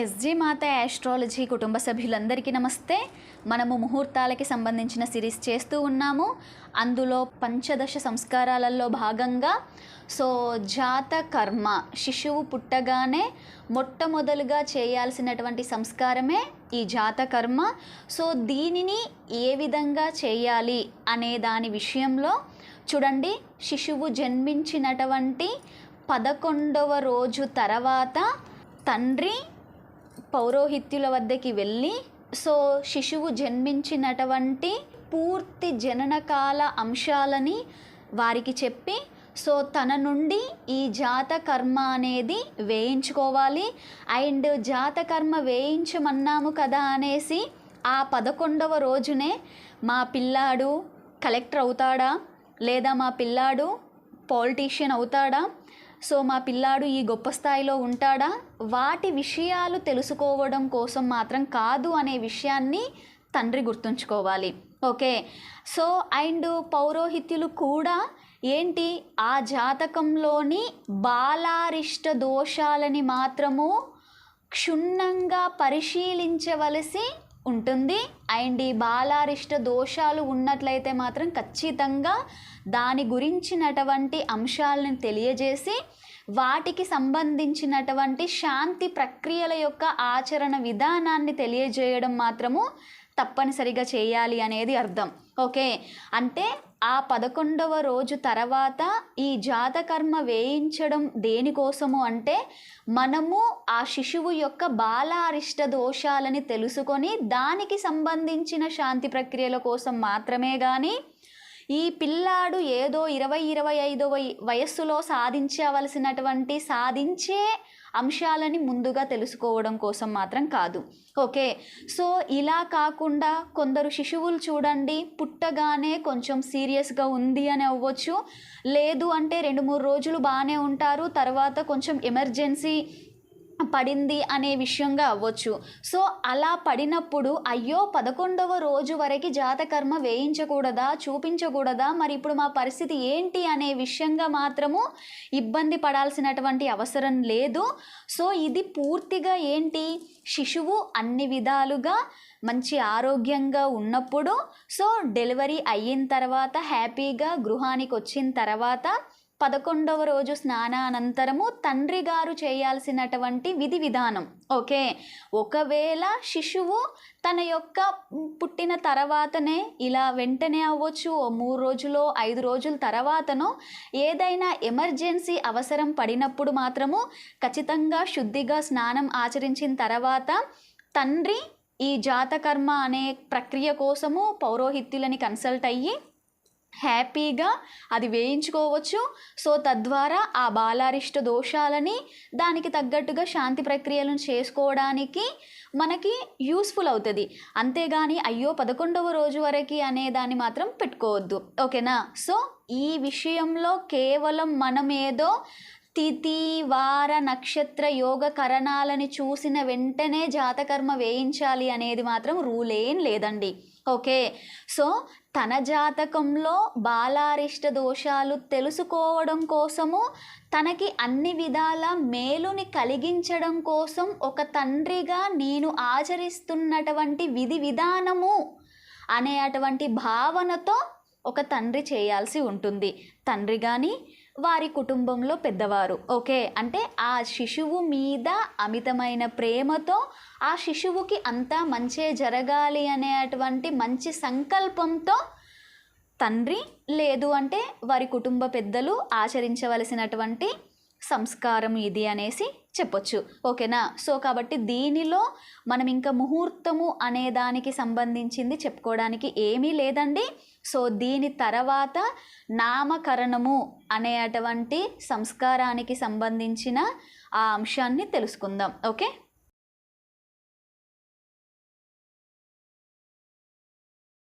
SG మాత astrology కుటుంబ సభ్యులందరికీ నమస్తే. మనము ముహూర్తాలకి సంబంధించిన సిరీస్ చేస్తూ ఉన్నాము. అందులో పంచదశ సంస్కారాలలో భాగంగా సో జాత కర్మ శిశువు పుట్టగానే మొట్టమొదలుగా చేయాల్సినటువంటి సంస్కారమే ఈ జాత కర్మ. సో దీనిని ఏ విధంగా చేయాలి అనే దాని విషయంలో చూడండి. శిశువు జన్మించినటువంటి పదకొండవ రోజు తర్వాత తండ్రి పౌరోహిత్యుల వద్దకి వెళ్ళి సో శిశువు జన్మించినటువంటి పూర్తి జననకాల అంశాలని వారికి చెప్పి సో తన నుండి ఈ జాతకర్మ అనేది వేయించుకోవాలి. అండ్ జాతకర్మ వేయించమన్నాము కదా అనేసి ఆ పదకొండవ రోజునే మా పిల్లాడు కలెక్టర్ అవుతాడా? లేదా మా పిల్లాడు పాలిటీషియన్ అవుతాడా? సో మా పిల్లాడు ఈ గొప్ప స్థాయిలో ఉంటాడా? వాటి విషయాలు తెలుసుకోవడం కోసం మాత్రం కాదు అనే విషయాన్ని తండ్రి గుర్తుంచుకోవాలి. ఓకే. సో అండ్ పౌరోహిత్యులు కూడా ఏంటి? ఆ జాతకంలోని బాలారిష్ట దోషాలని మాత్రము క్షుణ్ణంగా పరిశీలించవలసి ఉంటుంది. అండ్ ఈ బాలారిష్ట దోషాలు ఉన్నట్లయితే మాత్రం ఖచ్చితంగా దాని గురించినటువంటి అంశాలను తెలియజేసి వాటికి సంబంధించినటువంటి శాంతి ప్రక్రియల యొక్క ఆచరణ విధానాన్ని తెలియజేయడం మాత్రము తప్పనిసరిగా చేయాలి అనేది అర్థం. ఓకే? అంటే ఆ పదకొండవ రోజు తర్వాత ఈ జాతకర్మ వేయించడం దేనికోసము అంటే మనము ఆ శిశువు యొక్క బాలారిష్ట దోషాలని తెలుసుకొని దానికి సంబంధించిన శాంతి ప్రక్రియల కోసం మాత్రమే కానీ ఈ పిల్లాడు ఏదో ఇరవై ఇరవై ఐదవ వయస్సులో సాధించవలసినటువంటి సాధించే అంశాలని ముందుగా తెలుసుకోవడం కోసం మాత్రం కాదు. ఓకే? సో ఇలా కాకుండా కొందరు శిశువులు చూడండి పుట్టగానే కొంచెం సీరియస్గా ఉంది అని అవ్వచ్చు. లేదు అంటే రెండు మూడు రోజులు బాగానే ఉంటారు తర్వాత కొంచెం ఎమర్జెన్సీ పడింది అనే విషయంగా అవ్వచ్చు. సో అలా పడినప్పుడు అయ్యో పదకొండవ రోజు వరకు జాతకర్మ వేయించకూడదా చూపించకూడదా? మరి ఇప్పుడు మా పరిస్థితి ఏంటి అనే విషయంగా మాత్రము ఇబ్బంది పడాల్సినటువంటి అవసరం లేదు. సో ఇది పూర్తిగా ఏంటి? శిశువు అన్ని విధాలుగా మంచి ఆరోగ్యంగా ఉన్నప్పుడు సో డెలివరీ అయిన తర్వాత హ్యాపీగా గృహానికి వచ్చిన తర్వాత పదకొండవ రోజు స్నానానంతరము తండ్రి గారు చేయాల్సినటువంటి విధి విధానం. ఓకే? ఒకవేళ శిశువు తన యొక్క పుట్టిన తర్వాతనే ఇలా వెంటనే అవ్వచ్చు ఓ మూడు రోజులో ఐదు రోజుల తర్వాతనో ఏదైనా ఎమర్జెన్సీ అవసరం పడినప్పుడు మాత్రము ఖచ్చితంగా శుద్ధిగా స్నానం ఆచరించిన తర్వాత తండ్రి ఈ జాతకర్మ అనే ప్రక్రియ కోసము పౌరోహిత్యులని కన్సల్ట్ అయ్యి హ్యాపీగా అది వేయించుకోవచ్చు. సో తద్వారా ఆ బాలారిష్ట దోషాలని దానికి తగ్గట్టుగా శాంతి ప్రక్రియలను చేసుకోవడానికి మనకి యూస్ఫుల్ అవుతుంది. అంతేగాని అయ్యో పదకొండవ రోజు వరకు అనే దాన్ని మాత్రం పెట్టుకోవద్దు. ఓకేనా? సో ఈ విషయంలో కేవలం మనం ఏదో తిథి వార నక్షత్ర యోగ కరణాలని చూసిన వెంటనే జాతకర్మ వేయించాలి అనేది మాత్రం రూల్ ఏం లేదండి. ఓకే. సో తన జాతకంలో బాలారిష్ట దోషాలు తెలుసుకోవడం కోసము తనకి అన్ని విధాల మేలుని కలిగించడం కోసం ఒక తండ్రిగా నేను ఆచరిస్తున్నటువంటి విధి విధానము అనే అటువంటి భావనతో ఒక తండ్రి చేయాల్సి ఉంటుంది. తండ్రి కానీ వారి కుటుంబంలో పెద్దవారు. ఓకే? అంటే ఆ శిశువు మీద అమితమైన ప్రేమతో ఆ శిశువుకి అంతా మంచే జరగాలి అనేటువంటి మంచి సంకల్పంతో తండ్రి లేదు అంటే వారి కుటుంబ పెద్దలు ఆచరించవలసినటువంటి సంస్కారం ఇది అనేసి చెప్పొచ్చు. ఓకేనా? సో కాబట్టి దీనిలో మనం ఇంకా ముహూర్తము అనే దానికి సంబంధించింది చెప్పుకోవడానికి ఏమీ లేదండి. సో దీని తర్వాత నామకరణము అనే అటువంటి సంస్కారానికి సంబంధించిన ఆ అంశాన్ని తెలుసుకుందాం. ఓకే?